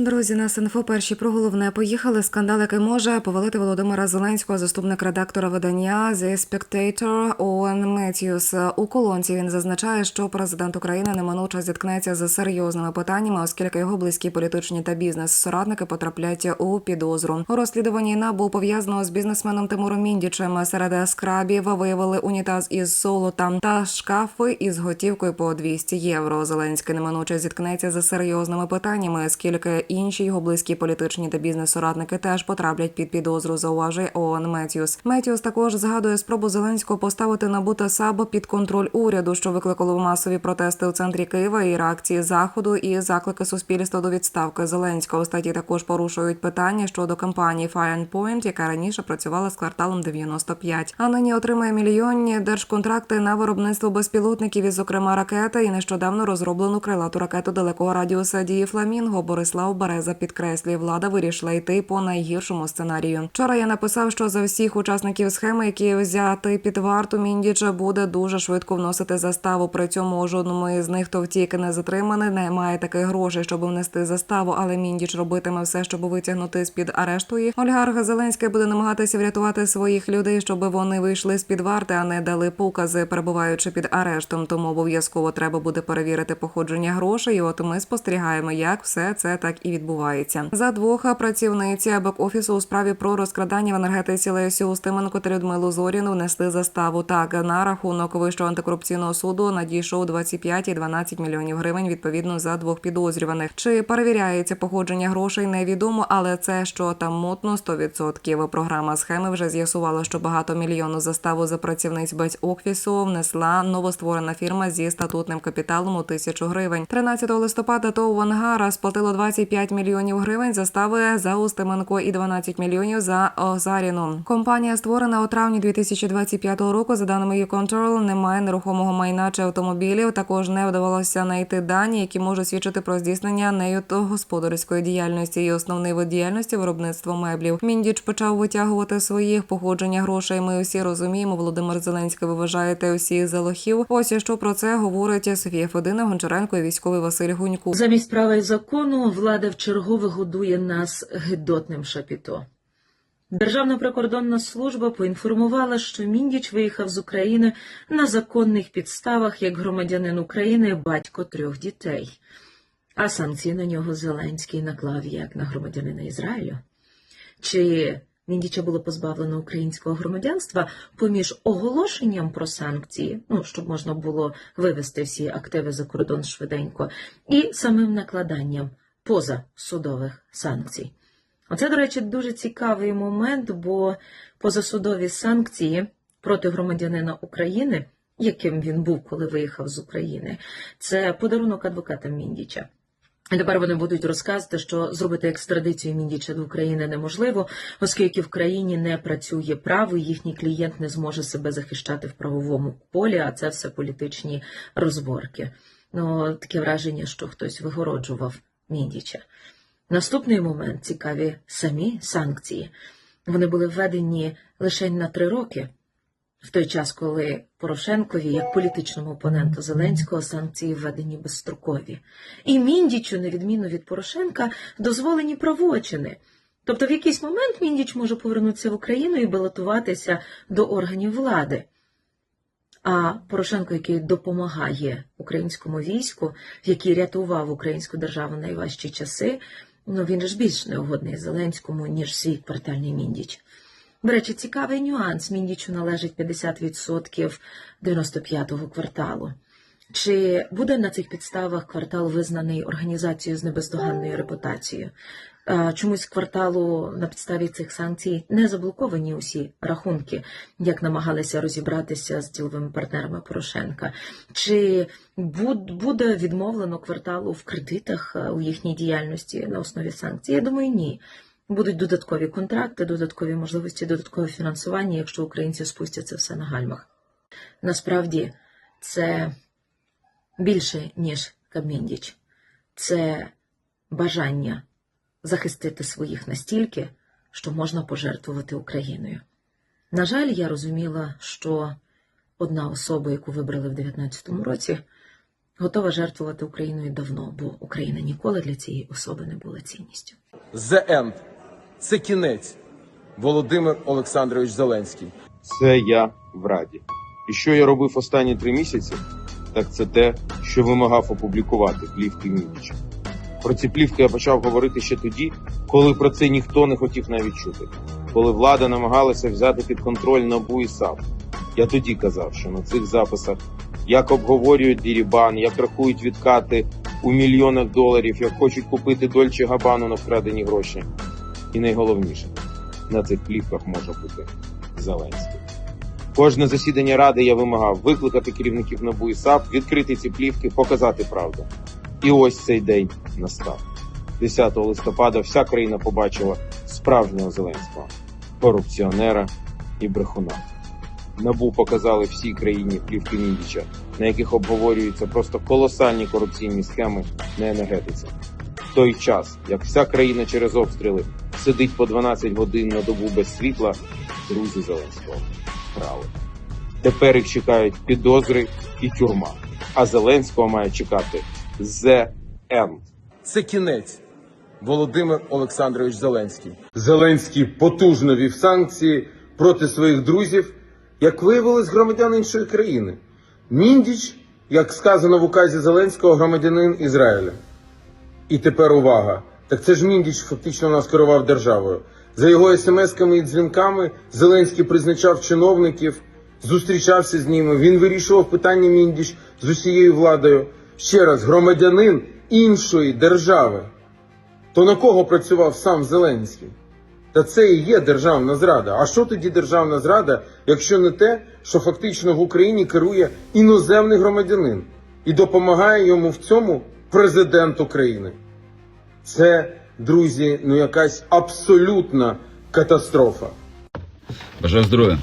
Друзі, на СНФО перші про головне поїхали. Скандал, який може повалити Володимира Зеленського, заступник редактора видання The Spectator Оуен Меттьюс. У колонці він зазначає, що президент України неминуче зіткнеться з серйозними питаннями, оскільки його близькі політичні та бізнес-соратники потраплять у підозру. У розслідуванні НАБУ пов'язаного з бізнесменом Тимуром Міндічем серед скрабів виявили унітаз із золота та шкафи із готівкою по 200 євро. Зеленський неминуче зіткнеться з серйозними питаннями, оскільки інші його близькі політичні та бізнес-соратники теж потраплять під підозру. Зауважує Оуен Меттьюс. Меттьюс також згадує спробу Зеленського поставити НАБУ та САБ під контроль уряду, що викликало масові протести у центрі Києва і реакції заходу і заклики суспільства до відставки Зеленського. У статті також порушують питання щодо кампанії Fire Point, яка раніше працювала з кварталом 95, а нині отримує мільйонні держконтракти на виробництво безпілотників, і, зокрема ракети, і нещодавно розроблену крилату ракету далекого радіуса дії Фламінго. Борислав Береза підкреслює, влада вирішила йти по найгіршому сценарію. Вчора я написав, що за всіх учасників схеми, які взяти під варту Міндіча, буде дуже швидко вносити заставу. При цьому жодному із них, хто втік не затриманий, не має таких грошей, щоб внести заставу. Але Міндіч робитиме все, щоб витягнути з під арешту їх. Олігарх Зеленський буде намагатися врятувати своїх людей, щоб вони вийшли з під варти, а не дали покази, перебуваючи під арештом. Тому обов'язково треба буде перевірити походження грошей. І От ми спостерігаємо, як все це так і відбувається. За двох працівниці бек-офісу у справі про розкрадання в енергетиці Лесю Устименко та Людмилу Зоріну внесли заставу. Так на рахунок вищого антикорупційного суду надійшов 25 і 12 мільйонів гривень відповідно за двох підозрюваних. Чи перевіряється походження грошей, невідомо, але це що там мутно 100%. Програма схеми вже з'ясувала, що багатомільйонну заставу за працівниць бек-офісу внесла новостворена фірма зі статутним капіталом у тисячу гривень. 13 листопада ТОВ Вангара сплатило 25 мільйонів гривень застави за Устименко і 12 мільйонів за Озаріну. Компанія створена у травні 2025 року. За даними YouControl, немає нерухомого майна чи автомобілів. Також не вдавалося знайти дані, які можуть свідчити про здійснення нею господарської діяльності. І основний вид діяльності виробництво меблів. Міндіч почав витягувати своїх походження грошей. Ми всі розуміємо. Володимир Зеленський. Ви вважаєте усіх за лохів. Ось що про це говорить Софія Федина Гончаренко і військовий Василь Гунько. Замість права і закону влада вчергове годує нас гидотним шапіто. Державна прикордонна служба поінформувала, що Міндіч виїхав з України на законних підставах як громадянин України, батько трьох дітей. А санкції на нього Зеленський наклав як на громадянина Ізраїлю. Чи Міндіча було позбавлено українського громадянства поміж оголошенням про санкції, ну щоб можна було вивести всі активи за кордон швиденько, і самим накладанням позасудових санкцій. Оце, до речі, дуже цікавий момент, бо позасудові санкції проти громадянина України, яким він був, коли виїхав з України, це подарунок адвоката Міндіча. І тепер вони будуть розказувати, що зробити екстрадицію Міндіча до України неможливо, оскільки в країні не працює право, і їхній клієнт не зможе себе захищати в правовому полі, а це все політичні розборки. Ну, таке враження, що хтось вигороджував Міндіча. Наступний момент цікаві самі санкції. Вони були введені лише на три роки, в той час, коли Порошенкові, як політичному опоненту Зеленського, санкції введені безстрокові. І Міндічу, на відміну від Порошенка, дозволені правочини. Тобто в якийсь момент Міндіч може повернутися в Україну і балотуватися до органів влади. А Порошенко, який допомагає українському війську, який рятував українську державу найважчі часи, ну він ж більш неугодний Зеленському, ніж свій квартальний Міндіч. До речі, цікавий нюанс. Міндічу належить 50% 95-го кварталу. Чи буде на цих підставах квартал визнаний організацією з небездоганною репутацією? Чомусь кварталу на підставі цих санкцій не заблоковані усі рахунки, як намагалися розібратися з діловими партнерами Порошенка. Чи буде відмовлено кварталу в кредитах е, у їхній діяльності на основі санкцій? Я думаю, ні. Будуть додаткові контракти, додаткові можливості, додаткове фінансування, якщо українці спустять це все на гальмах. Насправді це більше, ніж Каміндіч. Це бажання захистити своїх настільки, що можна пожертвувати Україною. На жаль, я розуміла, що одна особа, яку вибрали в 2019 році, готова жертвувати Україною давно, бо Україна ніколи для цієї особи не була цінністю. The End. Це кінець. Володимир Олександрович Зеленський. Це я в Раді. І що я робив останні три місяці? Так це те, що вимагав опублікувати плівки Міндіча. Про ці плівки я почав говорити ще тоді, коли про це ніхто не хотів навіть чути. Коли влада намагалася взяти під контроль НАБУ і САП. Я тоді казав, що на цих записах як обговорюють Дірібан, як рахують відкати у мільйонах доларів, як хочуть купити Дольче Габану на вкрадені гроші. І найголовніше, на цих плівках може бути Зеленський. Кожне засідання ради я вимагав викликати керівників НАБУ і САП, відкрити ці плівки, показати правду. І ось цей день настав. 10 листопада вся країна побачила справжнього Зеленського, корупціонера і брехуна. НАБУ показали всій країні плівки Міндіча, на яких обговорюються просто колосальні корупційні схеми на енергетиці. В той час, як вся країна через обстріли сидить по 12 годин на добу без світла, друзі Зеленського крали. Тепер їх чекають підозри і тюрма. А Зеленського має чекати The End. Це кінець. Володимир Олександрович Зеленський. Зеленський потужно вів санкції проти своїх друзів, як виявилось громадян іншої країни. Міндіч, як сказано в указі Зеленського, громадянин Ізраїля. І тепер увага. Так це ж Міндіч фактично нас керував державою. За його смс-ками і дзвінками Зеленський призначав чиновників, зустрічався з ними. Він вирішував питання Міндіч з усією владою. Ще раз, громадянин іншої держави. То на кого працював сам Зеленський? Та це і є державна зрада. А що тоді державна зрада, якщо не те, що фактично в Україні керує іноземний громадянин і допомагає йому в цьому президент України? Це, друзі, ну якась абсолютна катастрофа. Бажаю здоров'я.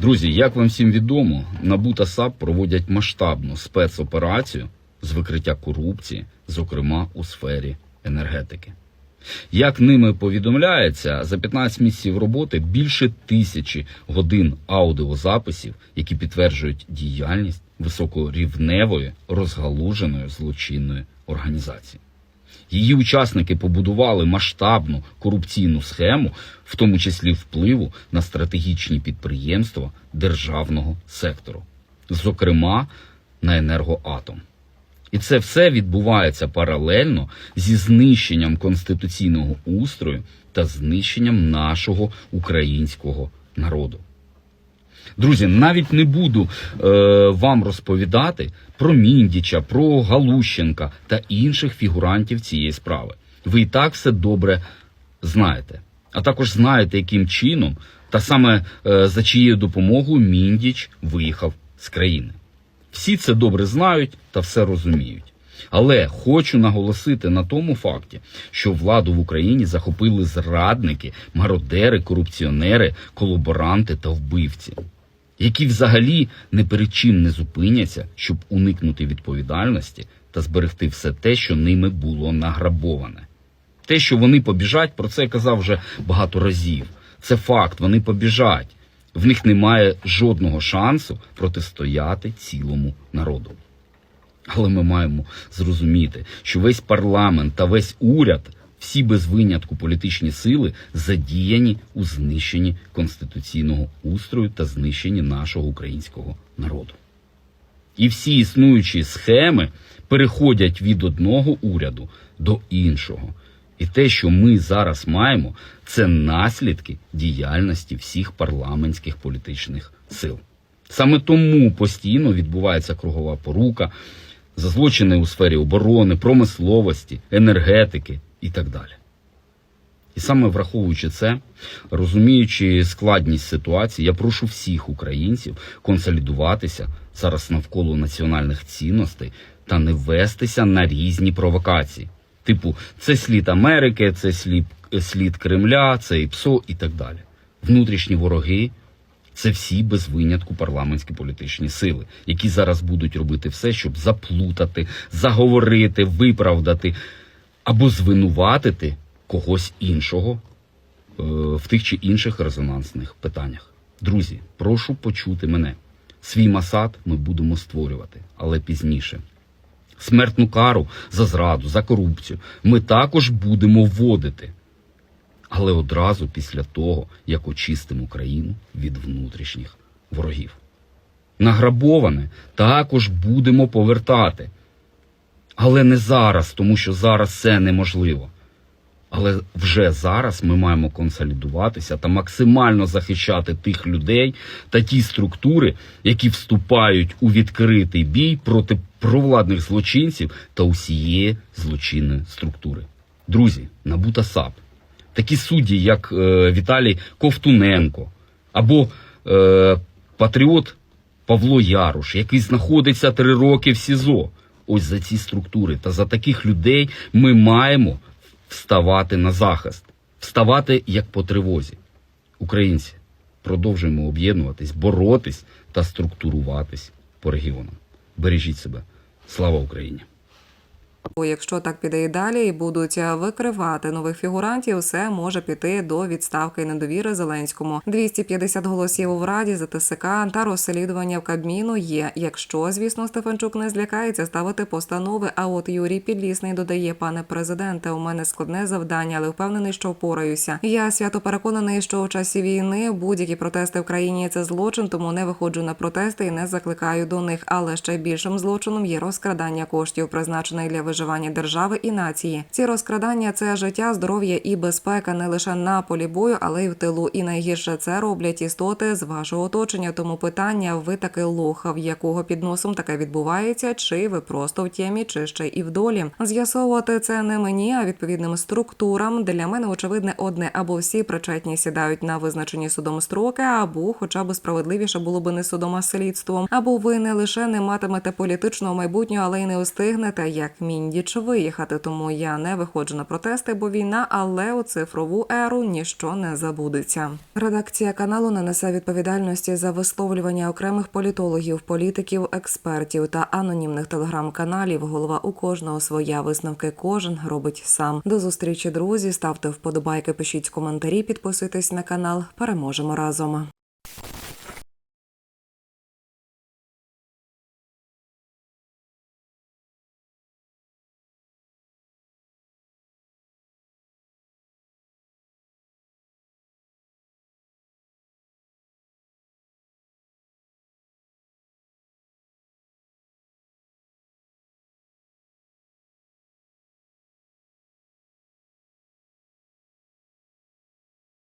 Друзі, як вам всім відомо, НАБУ та САП проводять масштабну спецоперацію з викриття корупції, зокрема у сфері енергетики. Як ними повідомляється, за 15 місяців роботи більше тисячі годин аудіозаписів, які підтверджують діяльність високорівневої розгалуженої злочинної організації. Її учасники побудували масштабну корупційну схему, в тому числі впливу на стратегічні підприємства державного сектору, зокрема на енергоатом. І це все відбувається паралельно зі знищенням конституційного устрою та знищенням нашого українського народу. Друзі, навіть не буду е, вам розповідати про Міндіча, про Галущенка та інших фігурантів цієї справи. Ви і так все добре знаєте. А також знаєте, яким чином та саме е, за чиєю допомогою Міндіч виїхав з країни. Всі це добре знають та все розуміють. Але хочу наголосити на тому факті, що владу в Україні захопили зрадники, мародери, корупціонери, колаборанти та вбивці, які взагалі не перед чим не зупиняться, щоб уникнути відповідальності та зберегти все те, що ними було награбоване. Те, що вони побіжать, про це я казав вже багато разів. Це факт, вони побіжать. В них немає жодного шансу протистояти цілому народу. Але ми маємо зрозуміти, що весь парламент та весь уряд, всі без винятку політичні сили задіяні у знищенні конституційного устрою та знищенні нашого українського народу. І всі існуючі схеми переходять від одного уряду до іншого. І те, що ми зараз маємо, це наслідки діяльності всіх парламентських політичних сил. Саме тому постійно відбувається кругова порука за злочини у сфері оборони, промисловості, енергетики і так далі. І саме враховуючи це, розуміючи складність ситуації, я прошу всіх українців консолідуватися зараз навколо національних цінностей та не вестися на різні провокації. Типу, це слід Америки, це слід, слід Кремля, це ІПСО і так далі. Внутрішні вороги це всі без винятку парламентські політичні сили, які зараз будуть робити все, щоб заплутати, заговорити, виправдати або звинуватити когось іншого е, в тих чи інших резонансних питаннях. Друзі, прошу почути мене. Свій масад ми будемо створювати, але пізніше. Смертну кару за зраду, за корупцію ми також будемо вводити. Але одразу після того, як очистимо країну від внутрішніх ворогів. Награбоване також будемо повертати. Але не зараз, тому що зараз це неможливо. Але вже зараз ми маємо консолідуватися та максимально захищати тих людей та ті структури, які вступають у відкритий бій проти провладних злочинців та усієї злочинної структури. Друзі, набута САП. Такі судді, як е, Віталій Ковтуненко або е, патріот Павло Яруш, який знаходиться три роки в СІЗО. Ось за ці структури та за таких людей ми маємо вставати на захист, вставати як по тривозі. Українці, продовжуємо об'єднуватись, боротись та структуруватись по регіонам. Бережіть себе. Слава Україні! Бо якщо так піде і далі і будуть викривати нових фігурантів, все може піти до відставки і недовіри Зеленському. 250 голосів у Раді за ТСК та розслідування в Кабміну є. Якщо, звісно, Стефанчук не злякається ставити постанови. А от Юрій Підлісний додає, пане президенте, у мене складне завдання, але впевнений, що впораюся. Я свято переконаний, що у часі війни будь-які протести в країні це злочин, тому не виходжу на протести і не закликаю до них. Але ще більшим злочином є розкрадання коштів, призначених для виживання держави і нації. Ці розкрадання це життя, здоров'я і безпека не лише на полі бою, але й в тилу. І найгірше це роблять істоти з вашого оточення. Тому питання: ви таки лоха, в якого під носом таке відбувається, чи ви просто в темі, чи ще і в долі. З'ясовувати це не мені, а відповідним структурам. Для мене очевидне одне або всі причетні сідають на визначені судом строки, або, хоча б справедливіше було би не судом, а слідством, або ви не лише не матимете політичного майбутнього, але й не встигнете, як міндіч виїхати. Тому я не виходжу на протести, бо війна, але у цифрову еру ніщо не забудеться. Редакція каналу не несе відповідальності за висловлювання окремих політологів, політиків, експертів та анонімних телеграм-каналів. Голова у кожного своя висновки. Кожен робить сам. До зустрічі, друзі. Ставте вподобайки, пишіть коментарі, підписуйтесь на канал. Переможемо разом.